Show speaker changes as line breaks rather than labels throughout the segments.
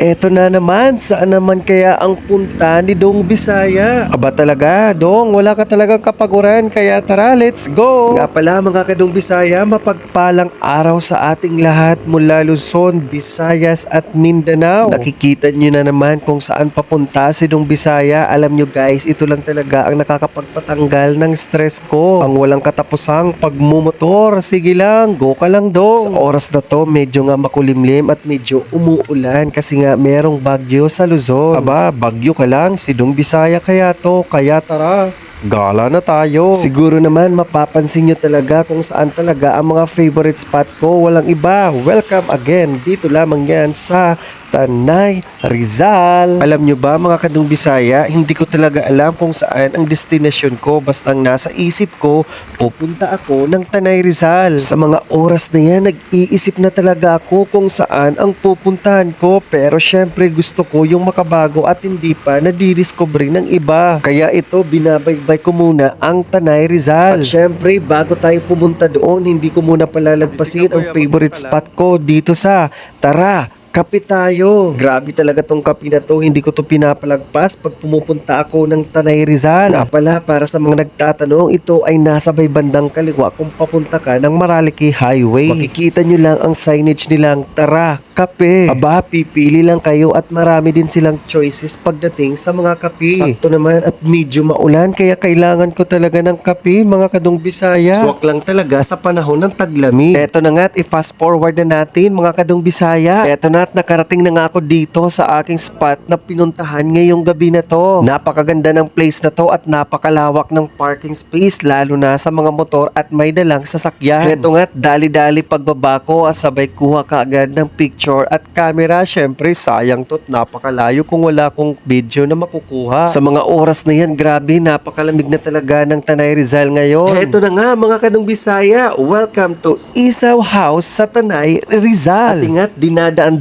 eto na naman, saan naman kaya ang punta ni Dong Bisaya? Aba talaga, Dong, wala ka talagang kapaguran, kaya tara, let's go! Nga pala mga kadong Bisaya, mapagpalang araw sa ating lahat mula Luzon, Visayas at Mindanao. Nakikita nyo na naman kung saan papunta si Dong Bisaya. Alam nyo guys, ito lang talaga ang nakakapagpatanggal ng stress ko. Ang walang katapusang pagmumotor. Sige lang, go ka lang Dong. Sa oras na to, medyo nga makulimlim at medyo umuulan kasi nga merong bagyo sa Luzon. Aba, bagyo ka lang, si Dong Bisaya kaya to, kaya tara. Gala na tayo. Siguro naman mapapansin nyo talaga kung saan talaga ang mga favorite spot ko. Walang iba. Welcome again. Dito lamang yan sa Tanay, Rizal. Alam nyo ba mga kadong Bisaya, hindi ko talaga alam kung saan ang destination ko. Bastang nasa isip ko, pupunta ako ng Tanay, Rizal. Sa mga oras na yan, nag-iisip na talaga ako kung saan ang pupuntahan ko. Pero syempre gusto ko yung makabago at hindi pa nadidiscover ng iba. Kaya ito, binabaybay ko muna ang Tanay, Rizal. At syempre, bago tayo pumunta doon, hindi ko muna palalagpasin ang favorite spot ko dito sa Tara, Kape tayo. Grabe talaga tong kape na to. Hindi ko to pinapalagpas pag pumupunta ako ng Tanay Rizal. Nga pala, para sa mga nagtatanong, ito ay nasa may bandang kaliwa kung papunta ka ng Maraliki Highway. Makikita nyo lang ang signage nilang Tara, Kape. Aba, pipili lang kayo at marami din silang choices pagdating sa mga kape. Sakto naman at medyo maulan kaya kailangan ko talaga ng kape mga kadong Bisaya. Swak lang talaga sa panahon ng taglamig. Eto na nga at i-fast forward na natin mga kadong Bisaya. Eto na at nakarating na nga ako dito sa aking spot na pinuntahan ngayong gabi na to. Napakaganda ng place na to at napakalawak ng parking space lalo na sa mga motor at may dalang sasakyan. Eto nga dali-dali pagbaba ko at sabay kuha ka agad ng picture at camera. Syempre sayang to at napakalayo kung wala akong video na makukuha. Sa mga oras na yan, grabe, napakalamig na talaga ng Tanay Rizal ngayon. Eto na nga mga kanong Bisaya, welcome to Isaw House sa Tanay Rizal. At ingat,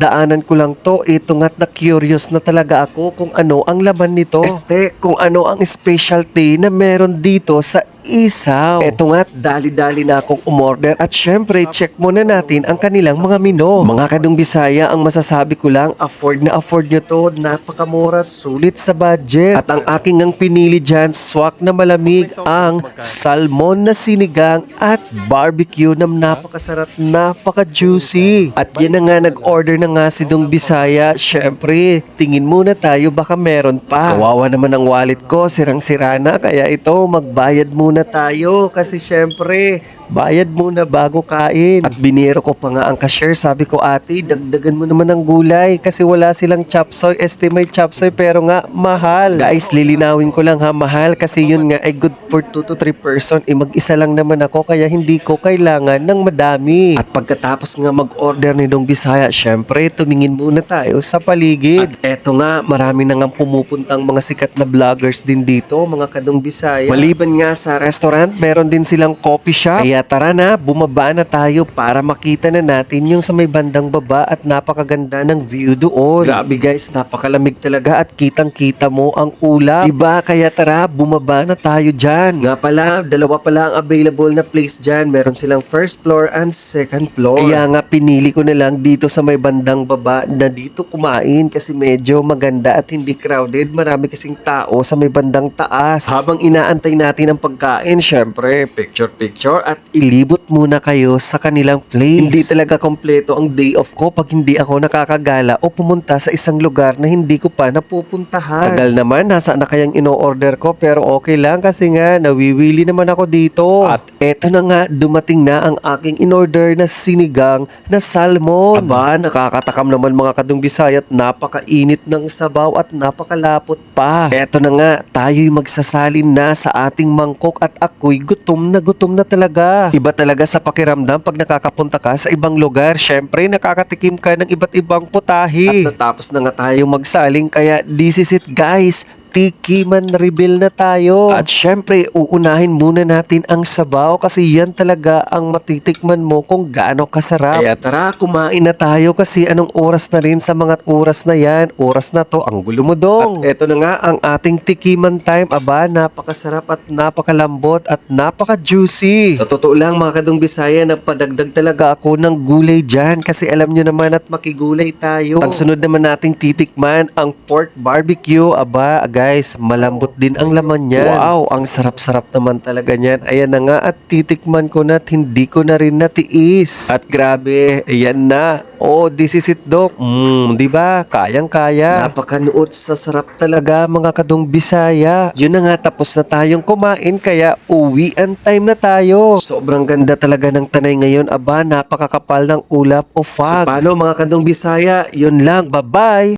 dinadaan-daanan ko lang to. Ito nga't na curious na talaga ako kung ano ang laman nito. Este, kung ano ang specialty na meron dito sa isaw. Eto nga, dali-dali na akong umorder at syempre, check muna natin ang kanilang mga menu. Mga kadong Bisaya, ang masasabi ko lang, afford na afford nyo to. Napakamura, sulit sa budget. At ang aking ang pinili dyan, swak na malamig, ang salmon na sinigang at barbecue na napakasarap, napaka-juicy. At yan na nga, nag-order na nga si Dong Bisaya. Syempre, tingin muna tayo, baka meron pa. Kawawa naman ang wallet ko, sirang-sira na, kaya ito, magbayad muna tayo. Kasi syempre, bayad muna bago kain. At biniro ko pa nga ang cashier. Sabi ko, ate, dagdagan mo naman ng gulay kasi wala silang chopsoy. Estimate chopsoy pero nga, mahal. Guys, lilinawin ko lang ha, mahal kasi yun nga ay good for 2 to 3 person. Eh, mag-isa lang naman ako kaya hindi ko kailangan ng madami. At pagkatapos nga mag-order ni Dong Bisaya, syempre, tumingin muna tayo sa paligid. At eto nga, marami na nga pumupuntang mga sikat na vloggers din dito, mga kadong Bisaya. Maliban nga sa restaurant, meron din silang coffee shop. Kaya tara na, bumaba na tayo para makita na natin yung sa may bandang baba at napakaganda ng view doon. Grabe guys, napakalamig talaga at kitang-kita mo ang ulap. Diba? Kaya tara, bumaba na tayo dyan. Nga pala, dalawa pala ang available na place dyan. Meron silang first floor and second floor. Kaya nga pinili ko na lang dito sa may bandang baba na dito kumain kasi medyo maganda at hindi crowded. Marami kasing tao sa may bandang taas. Habang inaantay natin ang pagkain, syempre, picture-picture at e Libra muna kayo sa kanilang place. Hindi talaga kompleto ang day off ko pag hindi ako nakakagala o pumunta sa isang lugar na hindi ko pa napupuntahan. Tagal naman, nasa na kayang ino-order ko pero okay lang kasi nga nawiwili naman ako dito. At eto na nga, dumating na ang aking in-order na sinigang na salmon. Aba, nakakatakam naman mga kadong Bisaya at napakainit ng sabaw at napakalapot pa. Eto na nga, tayo'y magsasalin na sa ating mangkok at ako'y gutom na gutom na talaga. Iba talaga sa pakiramdam pag nakakapunta ka sa ibang lugar. Syempre, nakakatikim ka ng iba't ibang putahe. At natapos na nga tayo magsaling kaya this is it guys. Tikiman reveal na tayo. At syempre, uunahin muna natin ang sabaw kasi yan talaga ang matitikman mo kung gaano kasarap. Kaya tara, kumain na tayo kasi anong oras na rin sa mga oras na yan. Oras na to, ang gulo mo dong. At eto na nga ang ating tikiman time. Aba, napakasarap at napakalambot at napaka-juicy. Sa totoo lang mga kadong Bisaya, napadagdag talaga ako ng gulay dyan kasi alam nyo naman at makigulay tayo. Ang sunod naman nating titikman, ang pork barbecue. Aba, guys, malambot din ang laman niyan. Wow, ang sarap-sarap naman talaga niyan. Ayan na nga at titikman ko na at hindi ko na rin natiis. At grabe, ayan na. Oh, this is it, Doc. Mm, di ba? Kayang-kaya. Napakanuot sa sarap talaga, mga kadong Bisaya. Yun na nga, tapos na tayong kumain, kaya uwian time na tayo. Sobrang ganda talaga ng tanay ngayon. Aba, napakakapal ng ulap o fog. So, paano mga kadong Bisaya? Yun lang, bye-bye!